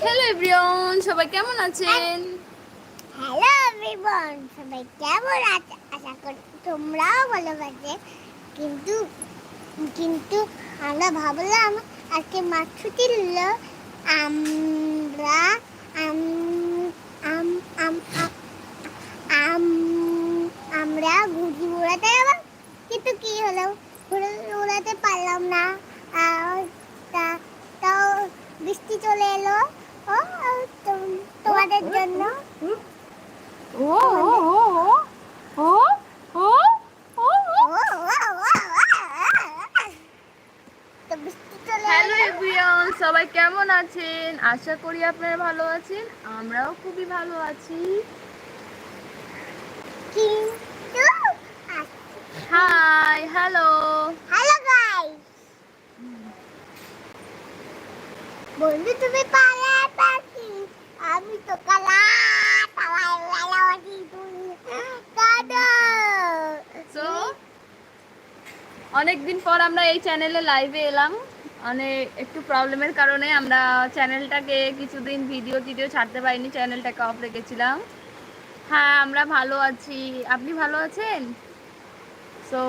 Hello everyone সবাই কেমন আছেন? হ্যালো এভরিওয়ান সবাই কেমন আছে আশা করি তোমরাও ভালো আছে। কিন্তু কিন্তু আমরা ভাবলাম, আজকে মাছ ছুটি নিল আমরা আম আম আম আম- আম, আমরা ঘুড়ি উড়াতে যাব কিন্তু কি হলো? ঘুড়ি উড়াতে পারলাম না। তাও বৃষ্টি চলে এলো। তোমাদের জন্য। ও ও ও ও ও ও তো বৃষ্টি চলে হ্যালো এভরিওয়ান সবাই কেমন আছেন? আশা করি আপনারা ভালো আছেন আমরাও খুবই ভালো আছি। হাই হ্যালো হ্যালো গাইস বন্ধু তুমি পালা। অনেকদিন পর আমরা এই চ্যানেলে লাইভে এলাম। মানে একটু প্রবলেমের কারণে আমরা চ্যানেলটাকে কিছুদিন ভিডিও টিডিও ছাড়তে পারিনি চ্যানেলটাকে অফ রেখেছিলাম। হ্যাঁ আমরা ভালো আছি। আপনি ভালো আছেন? সো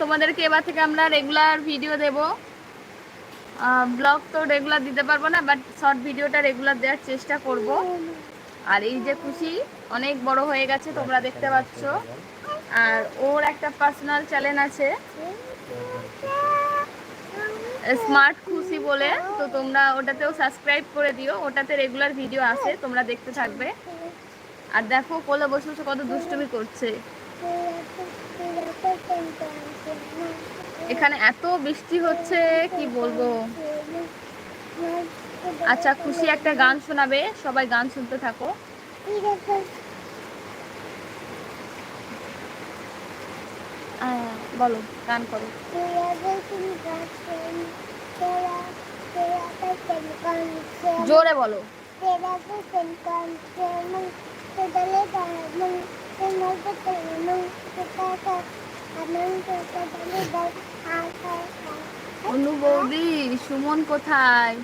তোমাদেরকে এবার থেকে আমরা রেগুলার ভিডিও দেব। ব্লগ তো রেগুলার দিতে পারব না বাট শর্ট ভিডিওটা রেগুলার দেওয়ার চেষ্টা করব। আর এই যে খুশি, অনেক বড় হয়ে গেছে, তোমরা দেখতে পাচ্ছ। আর ওর একটা পার্সোনাল চ্যানেল আছে। স্মার্ট খুশি বলে, তো তোমরা ওটাতেও সাবস্ক্রাইব করে দিও। ওটাতে রেগুলার ভিডিও আসে, তোমরা দেখতে থাকবে। আর দেখো, কোলে বসে বসে কত দুষ্টুমি করছে। এখানে এত বৃষ্টি হচ্ছে, কি বলব? আচ্ছা খুশি একটা গান শোনাবে, সবাই গান শুনতে থাকো। বলো, গান করো। জোরে বলো। तेरा অনু বৌদি সুমন কোথায়?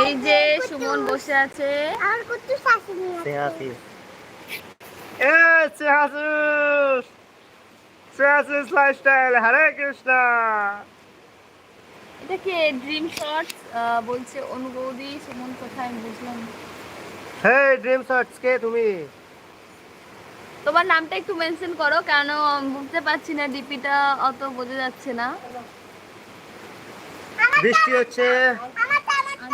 এই যে সুমন বসে আছে। এটা ড্রিম বলছে অনুবৌদি সুমন কোথায়? বুঝলাম হে ড্রিম শর্টস কে তুমি? তোমার নামটা একটু মেনশন করো কেন বুঝতে পারছি না ডিপিটা অত বোঝা যাচ্ছে না। বৃষ্টি হচ্ছে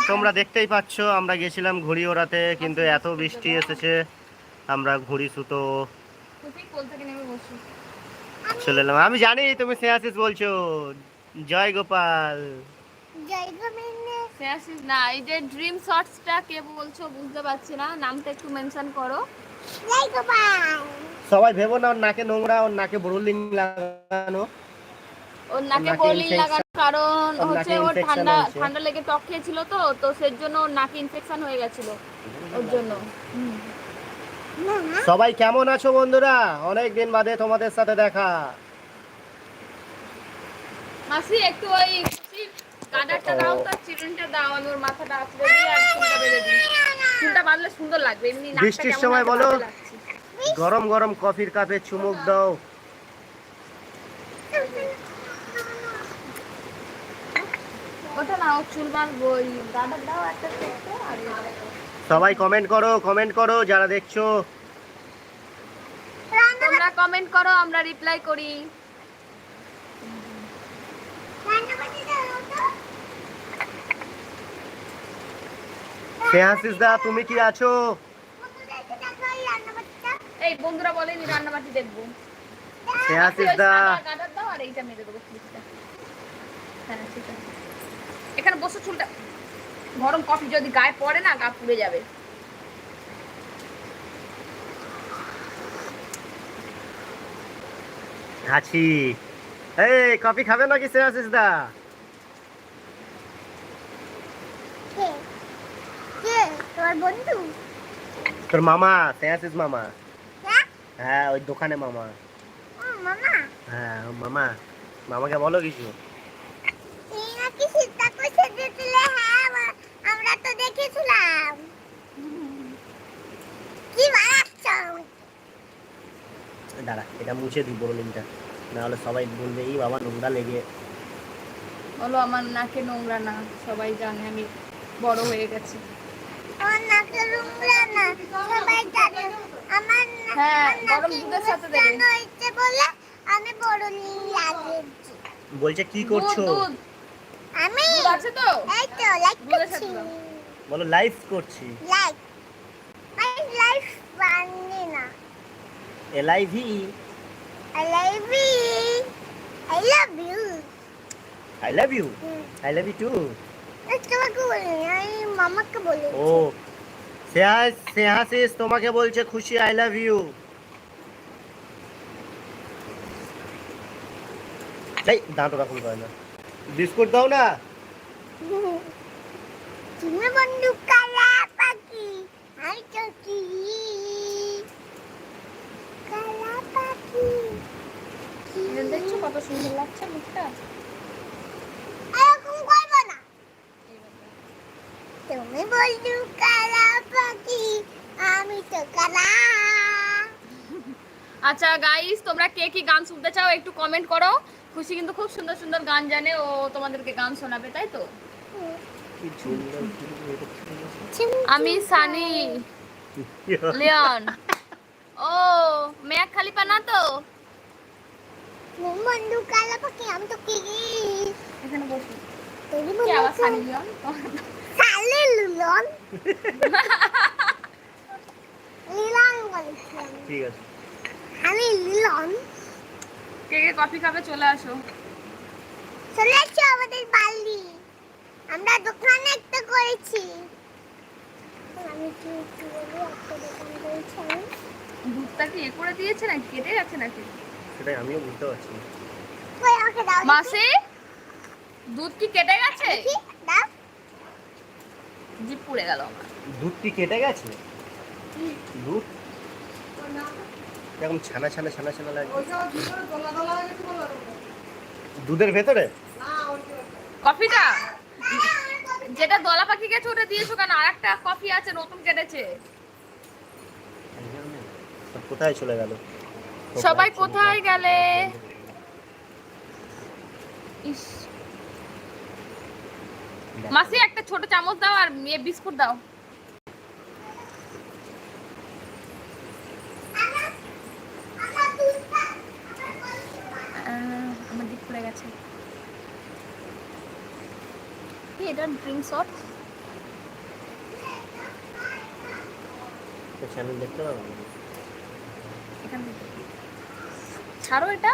তোমরা দেখতেই পাচ্ছ আমরা গেছিলাম ঘুড়ি ওড়াতে কিন্তু এত বৃষ্টি এসেছে আমরা ঘুড়ি সুতো চলে এলাম। আমি জানি তুমি সেয়াসিস বলছো। জয় গোপাল। জয় না এই যে ড্রিম শটসটা কে বলছো বুঝতে পারছি না নামটা একটু মেনশন করো। সবাই ভেবো না ওর নাকে নোংরা ওর নাকে বড়লিং লাগানো। ওর নাকে কারণ হচ্ছে ওর ঠান্ডা ঠান্ডা লেগে টক খেয়েছিল তো তো সের জন্য ওর নাকে ইনফেকশন হয়ে গেছিল ওর জন্য। সবাই কেমন আছো বন্ধুরা? অনেক দিন বাদে তোমাদের সাথে দেখা। মাসি একটু ওই গাডারটা দাও তো চিরুনটা দাও আমি ওর মাথাটা আঁচড়ে দিই আর চুলটা বেঁধে দিই। চুলটা বাঁধলে সুন্দর লাগবে এমনি বৃষ্টির সময় বলো। গরম গরম কফির কাপে চুমুক দাও ওটা না চুল বাঁধবো ওই দাও একটা ছোট্ট আর এই দাও। সবাই কমেন্ট করো কমেন্ট করো যারা দেখছ তোমরা কমেন্ট করো আমরা রিপ্লাই করি রান্না করতে দাও তো স্নেহাশিস দা তুমি কি আছো? এই বন্ধুরা বলেনি রান্নাবাটি দেখব। স্নেহাশিস দা। দাও আর এইটা মেরে দেবো হ্যাঁ ঠিক আছে। এখানে বসে চুলটা। গরম কফি যদি গায়ে পড়ে না গা পুড়ে যাবে। আছি। এই কফি খাবে নাকি স্নেহাশিস দা? কে? তোর বন্ধু? তোর মামা তেয়াসিস মামা। হ্যাঁ? ওই দোকানে মামা। মামা? হ্যাঁ মামা। মামাকে বলো কিছু। দাঁড়া এটা মুছে দিই বোরলিংটা নাহলে সবাই বলবে এই বাবা নোংরা লেগে। বলো আমার নাকে নোংরা না সবাই জানে আমি বড় হয়ে গেছি। বলছে কি করছ? আমি আছে তো? এই তো লাইক করছি। বলো লাইভ করছি। লাইক আমি লাইফ বানি না। L I V I love you. I love you. I love you I love you too মামাকে বলি ও স্নেহাশিস তোমাকে বলছে খুশি আই লাভ ইউ এই দাঁত ওরকম করে না বিস্কুট দাও না তুমি বন্ধু কালা পাখি আমি চকি কালা পাখি দেখছ কত সুন্দর লাগছে মুখটা এরকম করব না তুমি বন্ধু কালা পাখি আমি তো কালা। আচ্ছা গাইস তোমরা কে কি গান শুনতে চাও একটু কমেন্ট করো। খুশি কিন্তু খুব সুন্দর সুন্দর গান জানে ও তোমাদেরকে গান শোনাবে তাই তো? আমি সানি। লিওন। ও মেয়া খালি পানা তো। বন্ধু কালা পাখি আমি তো কি? এখানে বসো। তুমি বন্ধু সানি লিওন? লিলন বলেছিলাম ঠিক আছে। আমি লিলন কে কে কফি খাবে চলে আসো। চলে এসো আমাদের বালি আমরা দোকানে একটা করেছি। আমি কি একটু বলি একটা দোকান করেছি দুধটা কি এ করে দিয়েছে না কেটে গেছে নাকি? সেটাই আমিও বুঝতে পারছি। মাসি দুধ কি কেটে গেছে? জিপ পুড়ে গেল আমার। দুধ কি কেটে গেছে? দুধ? এরকম ছানা ছানা ছানা ছানা লাগে। দুধের ভেতরে? কফিটা? যেটা দলা পাখি গেছে ওটা দিয়েছ কেন? আর একটা কফি আছে নতুন কেটেছে। কোথায় চলে গেল? সবাই কোথায় গেলে? ইস। মাসি একটা ছোট চামচ দাও আর বিস্কুট দাও। আমার দিক পড়ে গেছে। কি এটা ড্রিঙ্ক শট? চ্যানেল দেখতে পাবো এখান থেকে। ছাড়ো এটা।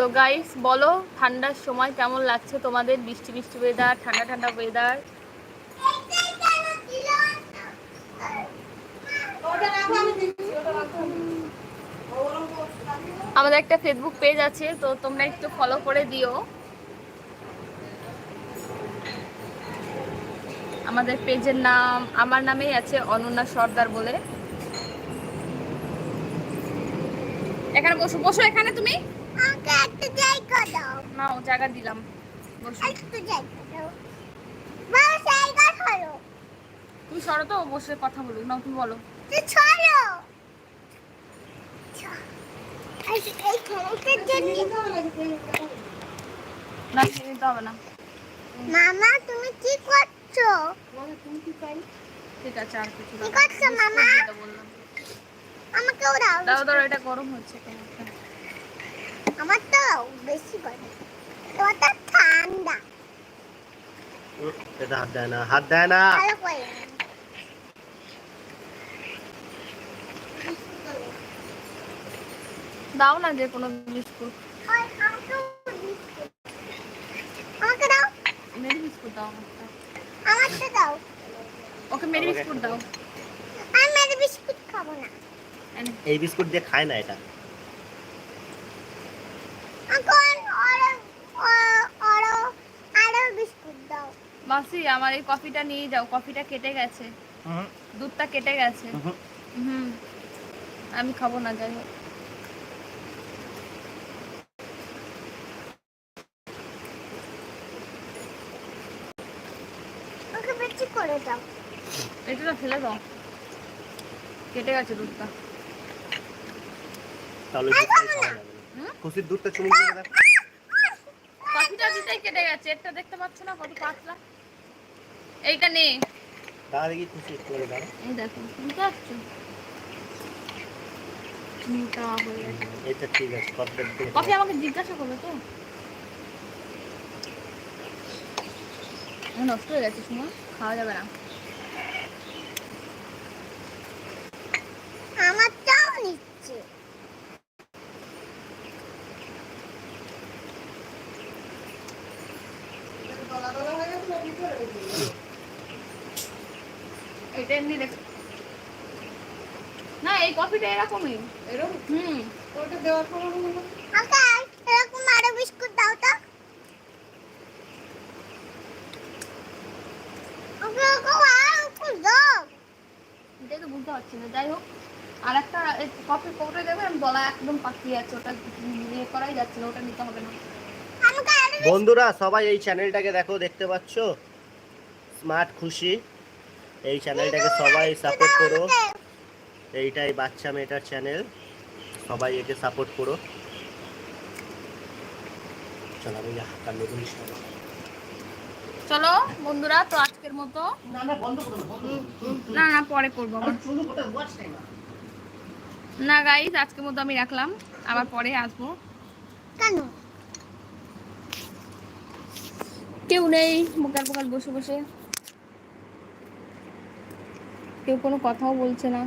তো গাইস বলো, ঠান্ডার সময় কেমন লাগছে তোমাদের? বৃষ্টি বৃষ্টি ওয়েদার ঠান্ডা ঠান্ডা ওয়েদার আমাদের একটা ফেসবুক পেজ আছে, তো তোমরা একটু ফলো করে দিও। আমাদের পেজের নাম, আমার নামেই আছে অনন্যা সর্দার বলে। এখানে বসো বসো এখানে তুমি। একটা জায়গা দাও। না জায়গা দিলাম। বসো। একটু জায়গা দাও। মা জায়গা ধরো। তুমি সরো তো বসে কথা বলুক না তুমি বলো। তুই না ছেড়ে দিতে হবে না। মামা তুমি কি করছ? ঠিক আছে আর কিছু কি করছ মামা? যেটা বললাম। আমাকেও দাও দাও দাও এটা গরম হচ্ছে। কেন আমার তো বেশি গরম তোমারটা ঠান্ডা। এটা হাত দেয় না হাত দেয় না। ভালো করে দাও না যে কোনো বিস্কুট। আমাকে দাও। মেরি বিস্কুট দাও আমাকে। দাও। ওকে মেরি বিস্কুট দাও। আমি মেরে বিস্কুট খাব না। এই বিস্কুট দিয়ে খায় না এটা এখন আরও আরও আরও বিস্কুট দাও মাসি আমার এই কফিটা নিয়ে যাও কফিটা কেটে গেছে। দুধটা কেটে গেছে। হুম আমি খাব না যাই হোক। করে দাও। এটা ফেলে দাও। কেটে গেছে দুধটা। তাহলে খুশির দুধটা চুমুক দিয়ে দেখ কফিটা দিতেই কেটে গেছে এটা দেখতে পাচ্ছ না কত পাতলা? এইটা নে। দাঁড়া দেখি খুশি করে দাঁড়া এই দেখো বুঝতে পারছ? মোটা হয়ে গেছে। এটা ঠিক আছে কফিটা কফি আমাকে জিজ্ঞাসা করবে তো। নষ্ট হয়ে গেছে খাওয়া যাবে না আমারটাও নিচ্ছে এটা এমনি দেখ এরকমই এরকম? হুম ওটা দেওয়ার পর আমাকে এরকম আরও বিস্কুট দাও তো। বুঝতে পারছি না যাই হোক। আর একটা কফি কৌটো দেবে আমি গলা একদম পাকিয়ে আছে ওটা ইয়ে করাই যাচ্ছে না ওটা নিতে হবে না। বন্ধুরা সবাই এই চ্যানেলটাকে দেখো দেখতে পাচ্ছ? স্মার্ট খুশি। এই চ্যানেলটাকে সবাই সাপোর্ট করো। এইটাই বাচ্চা মেয়েটার চ্যানেল সবাই একে সাপোর্ট করো। চলো আমি হাতটা নেব চলো বন্ধুরা তো আজকের মতো। না না বন্ধ করো না না পরে করব আবার। না। গাইজ আজকের মতো আমি রাখলাম। আবার পরে আসব। কেন? কেউ নেই বোকাল বোকাল বসে বসে। কেউ কোনো কথাও বলছে না।